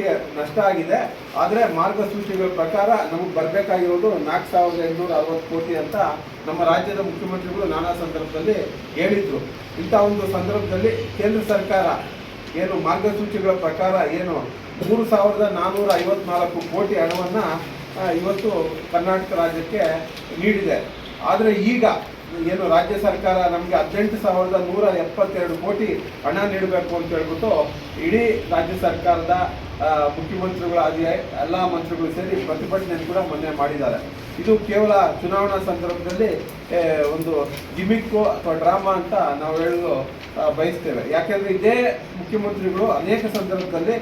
ಕೋಟಿ ನಷ್ಟ ಆಗಿದೆ. ಆದರೆ ಮಾರ್ಗಸೂಚಿಗಳ ಪ್ರಕಾರ ನಮಗೆ ಬರಬೇಕಾಗಿರೋದು ನಾಲ್ಕು ಸಾವಿರದ ಎಂಟುನೂರ ಅರವತ್ತು ಕೋಟಿ ಅಂತ ನಮ್ಮ ರಾಜ್ಯದ ಮುಖ್ಯಮಂತ್ರಿಗಳು ನಾನಾ ಸಂದರ್ಭದಲ್ಲಿ ಹೇಳಿದ್ರು. ಇಂಥ ಒಂದು ಸಂದರ್ಭದಲ್ಲಿ ಕೇಂದ್ರ ಸರ್ಕಾರ ಏನು ಮಾರ್ಗಸೂಚಿಗಳ ಪ್ರಕಾರ ಏನು ಮೂರು ಸಾವಿರದ ನಾನ್ನೂರ ಐವತ್ನಾಲ್ಕು ಕೋಟಿ ಹಣವನ್ನು ಇವತ್ತು ಕರ್ನಾಟಕ ರಾಜ್ಯಕ್ಕೆ ನೀಡಿದೆ. ಆದರೆ ಈಗ ಏನು ರಾಜ್ಯ ಸರ್ಕಾರ ನಮಗೆ ಹದಿನೆಂಟು ಸಾವಿರದ ನೂರ ಎಪ್ಪತ್ತೆರಡು ಕೋಟಿ ಹಣ ನೀಡಬೇಕು ಅಂತ ಹೇಳ್ಬಿಟ್ಟು ಇಡೀ ರಾಜ್ಯ ಸರ್ಕಾರದ ಮುಖ್ಯಮಂತ್ರಿಗಳು ಮುಖ್ಯಮಂತ್ರಿಗಳಾಗಿ ಎಲ್ಲ ಮಂತ್ರಿಗಳು ಸೇರಿ ಪ್ರತಿಭಟನೆಯನ್ನು ಕೂಡ ಮೊನ್ನೆ ಮಾಡಿದ್ದಾರೆ. ಇದು ಕೇವಲ ಚುನಾವಣಾ ಸಂದರ್ಭದಲ್ಲಿ ಒಂದು ಗಿಮಿಕ್ಕು ಅಥವಾ ಡ್ರಾಮಾ ಅಂತ ನಾವು ಹೇಳಲು ಬಯಸ್ತೇವೆ. ಯಾಕೆಂದರೆ ಇದೇ ಮುಖ್ಯಮಂತ್ರಿಗಳು ಅನೇಕ ಸಂದರ್ಭದಲ್ಲಿ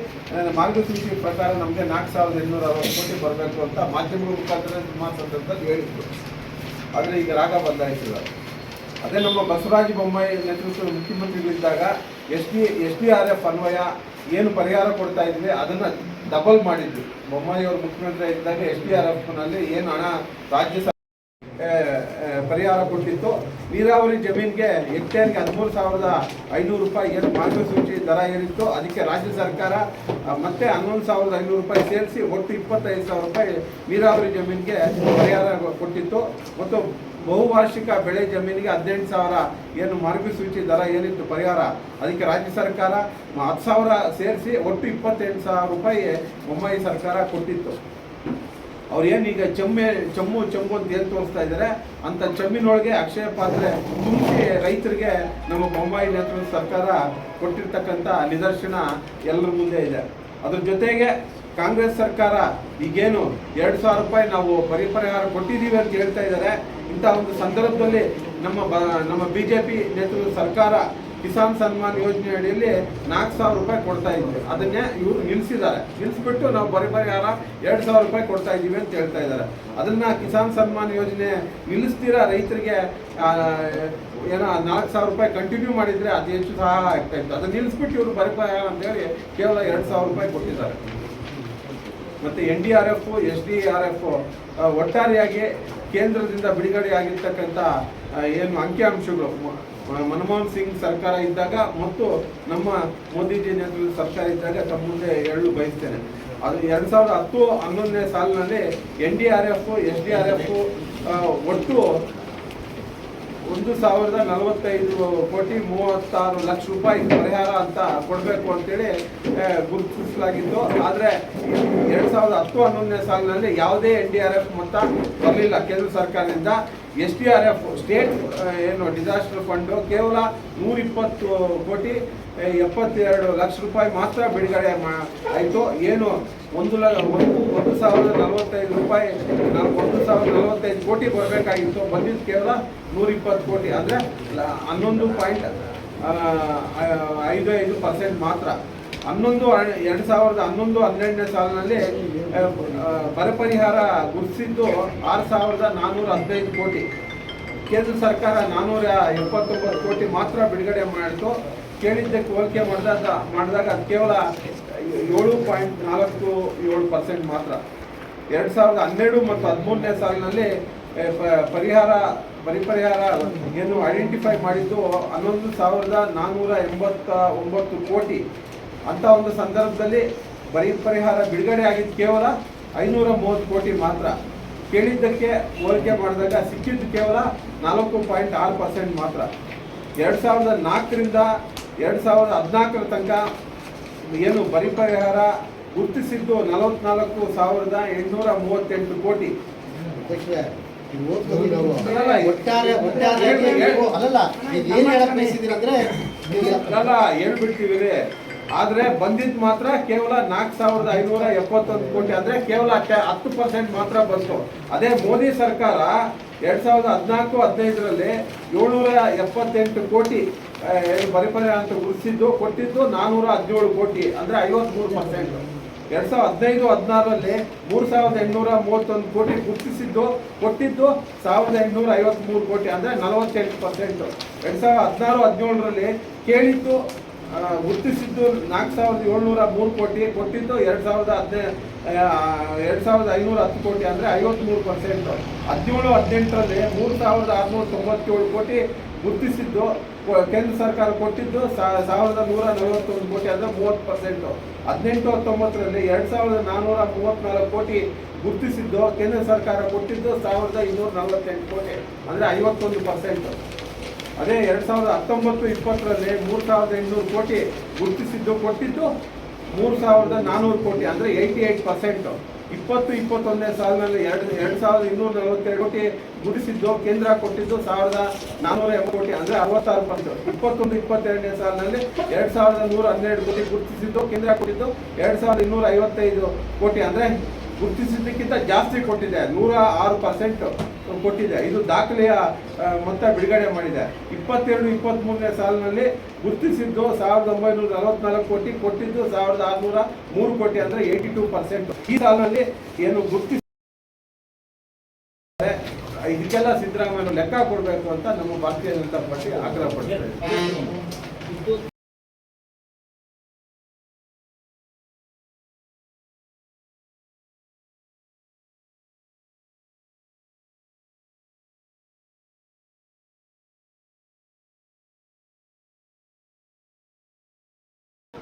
ಮಾರ್ಗಸೂಚಿ ಪ್ರಕಾರ ನಮಗೆ ನಾಲ್ಕು ಸಾವಿರದ ಇನ್ನೂರ ಅರವತ್ತು ಕೋಟಿ ಬರಬೇಕು ಅಂತ ಮಾಧ್ಯಮಗಳ ಮುಖಾಂತರ ಸಂದರ್ಭದಲ್ಲಿ ಹೇಳಿದ್ರು. ಆದರೆ ಈಗ ರಾಗ ಬದಲಾಯಿಸಿಲ್ಲ ಅದೇ ನಮ್ಮ ಬಸವರಾಜ ಬೊಮ್ಮಾಯಿ ನೇತೃತ್ವದ ಮುಖ್ಯಮಂತ್ರಿಗಳಿದ್ದಾಗ S D S D R F ಅನ್ವಯ ಏನು ಪರಿಹಾರ ಕೊಡ್ತಾ ಇದ್ವಿ, ಅದನ್ನು ಡಬಲ್ ಮಾಡಿದ್ವಿ. ಬೊಮ್ಮಾಯಿ ಅವರು ಮುಖ್ಯಮಂತ್ರಿ ಇದ್ದಾಗ ಎಸ್ ಡಿ ಆರ್ ಎಫ್ನಲ್ಲಿ ಏನು ಹಣ ರಾಜ್ಯ ಪರಿಹಾರ ಕೊಟ್ಟಿತ್ತು. ನೀರಾವರಿ ಜಮೀನಿಗೆ ಹೆಕ್ಟೇರ್ಗೆ ಹದಿಮೂರು ಸಾವಿರದ ಐನೂರು ರೂಪಾಯಿ ಏನು ಮಾರ್ಗಸೂಚಿ ದರ ಏನಿತ್ತು ಅದಕ್ಕೆ ರಾಜ್ಯ ಸರ್ಕಾರ ಮತ್ತೆ ಹನ್ನೊಂದು ಸಾವಿರದ ಐನೂರು ರೂಪಾಯಿ ಸೇರಿಸಿ ಒಟ್ಟು ಇಪ್ಪತ್ತೈದು ಸಾವಿರ ರೂಪಾಯಿ ನೀರಾವರಿ ಜಮೀನಿಗೆ ಪರಿಹಾರ ಕೊಟ್ಟಿತ್ತು. ಮತ್ತು ಬಹುವಾರ್ಷಿಕ ಬೆಳೆ ಜಮೀನಿಗೆ ಹದಿನೆಂಟು ಸಾವಿರ ಏನು ಮಾರ್ಗಸೂಚಿ ದರ ಏನಿತ್ತು ಪರಿಹಾರ. ಅದಕ್ಕೆ ರಾಜ್ಯ ಸರ್ಕಾರ, ಹತ್ತು ಸಾವಿರ ಸೇರಿಸಿ ಒಟ್ಟು ಇಪ್ಪತ್ತೆಂಟು ಸಾವಿರ ರೂಪಾಯಿ ಮುಂಬೈ ಸರ್ಕಾರ ಕೊಟ್ಟಿತ್ತು. ಅವ್ರು ಈಗ ಚಮ್ಮೆ, ಚಮ್ಮು ಚಮ್ಮು ಅಂತ ಏನು ತೋರಿಸ್ತಾ ಇದ್ದಾರೆ ಅಂತ ಚಮ್ಮಿನೊಳಗೆ ಅಕ್ಷಯ ಪಾತ್ರೆ ತುಂಬಿಸಿ ರೈತರಿಗೆ ನಮ್ಮ ಬೊಂಬಾಯಿ ನೇತೃತ್ವ ಸರ್ಕಾರ ಕೊಟ್ಟಿರ್ತಕ್ಕಂಥ ನಿದರ್ಶನ ಎಲ್ಲರ ಮುಂದೆ ಇದೆ. ಅದ್ರ ಜೊತೆಗೆ ಕಾಂಗ್ರೆಸ್ ಸರ್ಕಾರ ಈಗೇನು ಎರಡು ಸಾವಿರ ರೂಪಾಯಿ ನಾವು ಪರಿ ಪರಿಹಾರ ಕೊಟ್ಟಿದ್ದೀವಿ ಅಂತ ಹೇಳ್ತಾ ಇದ್ದಾರೆ ಇಂಥ ಒಂದು ಸಂದರ್ಭದಲ್ಲಿ ನಮ್ಮ ಬ, ನಮ್ಮ ಬಿ ಜೆ ಪಿ ನೇತೃತ್ವದ ಸರ್ಕಾರ ಕಿಸಾನ್ ಸನ್ಮಾನ್ ಯೋಜನೆ ಅಡಿಯಲ್ಲಿ ನಾಲ್ಕು ಸಾವಿರ ರೂಪಾಯಿ ಕೊಡ್ತಾ ಇದ್ವಿ. ಅದನ್ನೇ ಇವರು ನಿಲ್ಲಿಸಿದ್ದಾರೆ ನಿಲ್ಲಿಸ್ಬಿಟ್ಟು ನಾವು ಬರೀ ಪರಿಹಾರ ಎರಡು ಸಾವಿರ ರೂಪಾಯಿ ಕೊಡ್ತಾ ಇದ್ದೀವಿ ಅಂತ ಹೇಳ್ತಾ ಇದ್ದಾರೆ. ಅದನ್ನ ಕಿಸಾನ್ ಸನ್ಮಾನ್ ಯೋಜನೆ ನಿಲ್ಲಿಸ್ತೀರಾ? ರೈತರಿಗೆ ಏನೋ ನಾಲ್ಕು ಸಾವಿರ ರೂಪಾಯಿ ಕಂಟಿನ್ಯೂ ಮಾಡಿದರೆ ಅದು ಹೆಚ್ಚು ಸಹಾಯ ಆಗ್ತಾ ಇತ್ತು. ಅದನ್ನ ನಿಲ್ಲಿಸ್ಬಿಟ್ಟು ಇವರು ಬರೀ ಪರಿಹಾರ ಅಂತೇಳಿ ಕೇವಲ ಎರಡು ಸಾವಿರ ರೂಪಾಯಿ ಕೊಟ್ಟಿದ್ದಾರೆ. ಮತ್ತು N D R F, S D R F ಒಟ್ಟಾರೆಯಾಗಿ ಕೇಂದ್ರದಿಂದ ಬಿಡುಗಡೆ ಆಗಿರ್ತಕ್ಕಂಥ ಏನು ಅಂಕಿಅಂಶಗಳು ಮನಮೋಹನ್ ಸಿಂಗ್ ಸರ್ಕಾರ ಇದ್ದಾಗ ಮತ್ತು ನಮ್ಮ ಮೋದಿಜಿ ನೇತೃತ್ವದ ಸರ್ಕಾರ ಇದ್ದಾಗ ತಮ್ಮ ಮುಂದೆ ಹೇಳಲು ಬಯಸ್ತೇನೆ. ಅದು ಎರಡು ಸಾವಿರದ ಹತ್ತು ಹನ್ನೊಂದನೇ ಸಾಲಿನಲ್ಲಿ N D R F, S D R F ಒಟ್ಟು ಒಂದು ಸಾವಿರದ ನಲವತ್ತೈದು ಕೋಟಿ ಮೂವತ್ತಾರು ಲಕ್ಷ ರೂಪಾಯಿ ಪರಿಹಾರ ಅಂತ ಕೊಡಬೇಕು ಅಂತೇಳಿ ಗುರುತಿಸಲಾಗಿತ್ತು. ಆದರೆ ಎರಡು ಸಾವಿರದ ಹತ್ತು ಹನ್ನೊಂದನೇ ಸಾಲಿನಲ್ಲಿ ಯಾವುದೇ ಎನ್ ಡಿ ಆರ್ ಎಫ್ ಮೊತ್ತ ಬರಲಿಲ್ಲ ಕೇಂದ್ರ ಸರ್ಕಾರದಿಂದ. S P R F state ಏನು ಡಿಸಾಸ್ಟರ್ ಫಂಡು ಕೇವಲ ನೂರಿಪ್ಪತ್ತು ಕೋಟಿ ಎಪ್ಪತ್ತೆರಡು ಲಕ್ಷ ರೂಪಾಯಿ ಮಾತ್ರ ಬಿಡುಗಡೆ ಮಾ, ಆಯಿತು. ಏನು ಒಂದು ಲ, ಒಂದು ಒಂದು ಸಾವಿರದ ನಲವತ್ತೈದು ರೂಪಾಯಿ ಒಂದು ಸಾವಿರದ ನಲವತ್ತೈದು ಕೋಟಿ ಬರಬೇಕಾಗಿತ್ತು. ಬಂದಿದ್ದು ಕೇವಲ ನೂರಿಪ್ಪತ್ತು ಕೋಟಿ. ಅಂದರೆ ಹನ್ನೊಂದು ಪಾಯಿಂಟ್ ಐದು ಐದು ಪರ್ಸೆಂಟ್ ಮಾತ್ರ. ಹನ್ನೊಂದು ಎರಡು ಸಾವಿರದ ಹನ್ನೊಂದು, ಹನ್ನೆರಡನೇ ಸಾಲಿನಲ್ಲಿ ಬರ ಪರಿಹಾರ ಗುರುತಿಸಿದ್ದು ಆರು ಸಾವಿರದ ನಾನ್ನೂರ ಹದಿನೈದು ಕೋಟಿ. ಕೇಂದ್ರ ಸರ್ಕಾರ ನಾನ್ನೂರ ಎಪ್ಪತ್ತೊಂಬತ್ತು ಕೋಟಿ ಮಾತ್ರ ಬಿಡುಗಡೆ ಮಾಡಿತು ಕೇಳಿದ್ದಕ್ಕೆ ಹೋಲಿಕೆ ಮಾಡಿದಾಗ ಮಾಡಿದಾಗ ಅದು ಕೇವಲ ಏಳು ಪಾಯಿಂಟ್ ನಾಲ್ಕು ಏಳು ಪರ್ಸೆಂಟ್ ಮಾತ್ರ. ಎರಡು ಸಾವಿರದ ಹನ್ನೆರಡು ಮತ್ತು ಹದಿಮೂರನೇ ಸಾಲಿನಲ್ಲಿ ಪರಿಹಾರ ಪರಿಪರಿಹಾರ ಏನು ಐಡೆಂಟಿಫೈ ಮಾಡಿದ್ದು ಹನ್ನೊಂದು ಸಾವಿರದ ನಾನ್ನೂರ ಎಂಬತ್ತ ಒಂಬತ್ತು ಕೋಟಿ. ಅಂತ ಒಂದು ಸಂದರ್ಭದಲ್ಲಿ ಬರೀ ಪರಿಹಾರ ಬಿಡುಗಡೆ ಆಗಿದ್ದು ಕೇವಲ ಐನೂರ ಮೂವತ್ತು ಕೋಟಿ ಮಾತ್ರ. ಕೇಳಿದ್ದಕ್ಕೆ ಹೋಲಿಕೆ ಮಾಡಿದಾಗ ಸಿಕ್ಕಿದ್ದು ಕೇವಲ ನಾಲ್ಕು ಪಾಯಿಂಟ್ ಆರು ಪರ್ಸೆಂಟ್ ಮಾತ್ರ. ಎರಡು ಸಾವಿರದ ನಾಲ್ಕರಿಂದ ಎರಡು ಸಾವಿರದ ಹದಿನಾಲ್ಕರ ತನಕ ಏನು ಬರಿ ಪರಿಹಾರ ಗುರುತಿಸಿದ್ದು ನಲವತ್ನಾಲ್ಕು ಸಾವಿರದ ಎಂಟುನೂರ ಮೂವತ್ತೆಂಟು ಕೋಟಿ. ಹೇಳ್ಬಿಡ್ತೀವಿ. ಆದ್ರೆ ಬಂದಿದ್ದು ಮಾತ್ರ ಕೇವಲ ನಾಲ್ಕು ಸಾವಿರದ ಐನೂರ ಎಪ್ಪತ್ತೊಂದು ಕೋಟಿ. ಅಂದ್ರೆ ಕೇವಲ ಹತ್ತು ಪರ್ಸೆಂಟ್ ಮಾತ್ರ ಬಂತು. ಅದೇ ಮೋದಿ ಸರ್ಕಾರ ಎರಡ್ ಸಾವಿರದ ಹದಿನಾಲ್ಕು, ಹದಿನೈದರಲ್ಲಿ ಏಳ್ನೂರ ಎಪ್ಪತ್ತೆಂಟು ಕೋಟಿ ಏನು ಅಂತ ಗುರುತಿಸಿದ್ದು ಕೊಟ್ಟಿದ್ದು ನಾನೂರ ಹದಿನೇಳು ಕೋಟಿ, ಅಂದ್ರೆ ಐವತ್ಮೂರು ಪರ್ಸೆಂಟ್. ಎರಡ್ ಸಾವಿರದ ಹದಿನೈದು, ಹದಿನಾರರಲ್ಲಿ ಮೂರು ಸಾವಿರದ ಎಂಟುನೂರ ಮೂವತ್ತೊಂದು ಕೋಟಿ ಗುರುತಿಸಿದ್ದು, ಕೊಟ್ಟಿದ್ದು ಸಾವಿರದ ಎಂಟುನೂರ ಐವತ್ಮೂರು ಕೋಟಿ, ಅಂದ್ರೆ ನಲವತ್ತೆಂಟು ಪರ್ಸೆಂಟ್. ಎರಡ್ ಸಾವಿರದ ಹದಿನಾರು, ಹದಿನೇಳರಲ್ಲಿ ಕೇಳಿದ್ದು ಗುರುತಿಸಿದ್ದು ನಾಲ್ಕು ಸಾವಿರದ ಏಳ್ನೂರ ಮೂರು ಕೋಟಿ, ಕೊಟ್ಟಿದ್ದು ಎರಡು ಸಾವಿರದ ಹದಿನೈದು ಎರಡು ಸಾವಿರದ ಐನೂರ ಹತ್ತು ಕೋಟಿ ಅಂದರೆ ಐವತ್ತ್ಮೂರು ಪರ್ಸೆಂಟು ಹದಿನೇಳು, ಹದಿನೆಂಟರಲ್ಲಿ ಮೂರು ಸಾವಿರದ ಆರುನೂರ ತೊಂಬತ್ತೇಳು ಕೋಟಿ ಗುರುತಿಸಿದ್ದು ಕೇಂದ್ರ ಸರ್ಕಾರ ಕೊಟ್ಟಿದ್ದು ಸಾವಿರದ ನೂರ ನಲವತ್ತೊಂದು ಕೋಟಿ ಅಂದರೆ ಮೂವತ್ತು ಪರ್ಸೆಂಟು ಹದಿನೆಂಟು, ಹತ್ತೊಂಬತ್ತರಲ್ಲಿ ಎರಡು ಸಾವಿರದ ನಾನ್ನೂರ ಮೂವತ್ತ್ನಾಲ್ಕು ಕೋಟಿ ಗುರುತಿಸಿದ್ದು, ಕೇಂದ್ರ ಸರ್ಕಾರ ಕೊಟ್ಟಿದ್ದು ಸಾವಿರದ ಇನ್ನೂರ ನಲವತ್ತೆಂಟು ಕೋಟಿ ಅಂದರೆ ಐವತ್ತೊಂದು ಪರ್ಸೆಂಟ್ ಅದೇ ಎರಡು ಸಾವಿರದ ಹತ್ತೊಂಬತ್ತು ಇಪ್ಪತ್ತರಲ್ಲಿ ಮೂರು ಸಾವಿರದ ಇನ್ನೂರು ಕೋಟಿ ಗುರುತಿಸಿದ್ದು ಕೊಟ್ಟಿದ್ದು ಮೂರು ಸಾವಿರದ ನಾನ್ನೂರು ಕೋಟಿ, ಅಂದರೆ ಏಯ್ಟಿ ಏಯ್ಟ್ ಪರ್ಸೆಂಟ್ ಇಪ್ಪತ್ತು, ಇಪ್ಪತ್ತೊಂದನೇ ಸಾಲಿನಲ್ಲಿ ಎರಡು ಎರಡು ಸಾವಿರದ ಇನ್ನೂರ ನಲವತ್ತೆರಡು ಕೋಟಿ ಗುರುತಿಸಿದ್ದು, ಕೇಂದ್ರ ಕೊಟ್ಟಿದ್ದು ಸಾವಿರದ ನಾನ್ನೂರ ಎಂಬತ್ತು ಕೋಟಿ, ಅಂದರೆ ಅರವತ್ತಾರು ಪರ್ಸೆಂಟ್. ಇಪ್ಪತ್ತೊಂದು, ಇಪ್ಪತ್ತೆರಡನೇ ಸಾಲಿನಲ್ಲಿ ಎರಡು ಸಾವಿರದ ನೂರ ಹನ್ನೆರಡು ಕೋಟಿ ಗುರುತಿಸಿದ್ದು, ಕೇಂದ್ರ ಕೊಟ್ಟಿದ್ದು ಎರಡು ಸಾವಿರದ ಇನ್ನೂರ ಐವತ್ತೈದು ಕೋಟಿ, ಅಂದ್ರೆ ಗುರುತಿಸಿದ್ದಕ್ಕಿಂತ ಜಾಸ್ತಿ ಕೊಟ್ಟಿದೆ. ನೂರ ಆರು ಪರ್ಸೆಂಟ್ ಕೊಟ್ಟಿದೆ. ಇದು ದಾಖಲೆಯ ಮೊತ್ತ ಬಿಡುಗಡೆ ಮಾಡಿದೆ. ಇಪ್ಪತ್ತೆರಡು ಇಪ್ಪತ್ತ್ಮೂರನೇ ಸಾಲಿನಲ್ಲಿ ಗುರುತಿಸಿದ್ದು ಸಾವಿರದ ಒಂಬೈನೂರ ನಲವತ್ನಾಲ್ಕು ಕೋಟಿ, ಕೊಟ್ಟಿದ್ದು ಸಾವಿರದ ಆರುನೂರ ಮೂರು ಕೋಟಿ ಅಂದ್ರೆ ಏಯ್ಟಿ ಟೂ ಪರ್ಸೆಂಟ್ ಈ ಸಾಲಿನಲ್ಲಿ ಏನು ಗುರುತಿಸಿ ಇದಕ್ಕೆಲ್ಲ ಸಿದ್ದರಾಮಯ್ಯ ಲೆಕ್ಕ ಕೊಡಬೇಕು ಅಂತ ನಮ್ಮ ಭಾರತೀಯ ಜನತಾ ಪಾರ್ಟಿ ಆಗ್ರಹ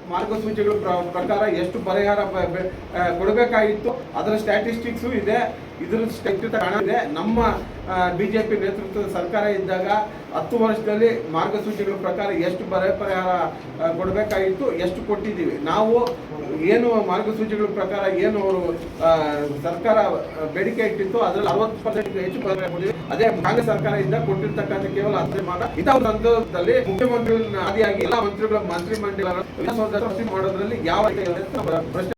ಮಾರ್ಗಸೂಚಿಗಳ ಪ್ರ- ಪ್ರಕಾರ ಎಷ್ಟು ಪರಿಹಾರ ಬ- ಬೆ- ಕೊಡಬೇಕಾಗಿತ್ತು, ಅದರ ಸ್ಟ್ಯಾಟಿಸ್ಟಿಕ್ಸು ಇದೆ. ಇದರ ಹಣ ಇದೆ. ನಮ್ಮ ಪಿ ನೇತೃತ್ವದ ಸರ್ಕಾರ ಇದ್ದಾಗ ಹತ್ತು ವರ್ಷದಲ್ಲಿ ಮಾರ್ಗಸೂಚಿಗಳ ಪ್ರಕಾರ ಎಷ್ಟು ಬರ, ಪರಿಹಾರ ಕೊಡಬೇಕಾಗಿತ್ತು, ಎಷ್ಟು ಕೊಟ್ಟಿದ್ದೀವಿ. ನಾವು ಏನು ಮಾರ್ಗಸೂಚಿಗಳ ಪ್ರಕಾರ ಏನು ಅವರು ಸರ್ಕಾರ ಬೇಡಿಕೆ ಇಟ್ಟಿತ್ತು, ಅದರಲ್ಲಿ ಅರವತ್ತು ಪರ್ಸೆಂಟ್ ಹೆಚ್ಚು ಪರಿಹಾರ ಕೊಟ್ಟಿದೆ ಅದೇ ಕಾಂಗ್ರೆಸ್ ಸರ್ಕಾರದಿಂದ ಕೊಟ್ಟಿರ್ತಕ್ಕಂಥ ಕೇವಲ ಮಾತ್ರ. ಇಂಥ ಒಂದು ಸಂದರ್ಭದಲ್ಲಿ ಮುಖ್ಯಮಂತ್ರಿಗಳನ್ನ ಆದಿಯಾಗಿ ಎಲ್ಲ ಮಂತ್ರಿಗಳ ಮಂತ್ರಿ ಮಂಡಲ ಮಾಡೋದ್ರಲ್ಲಿ ಯಾವ ಪ್ರಶ್ನೆ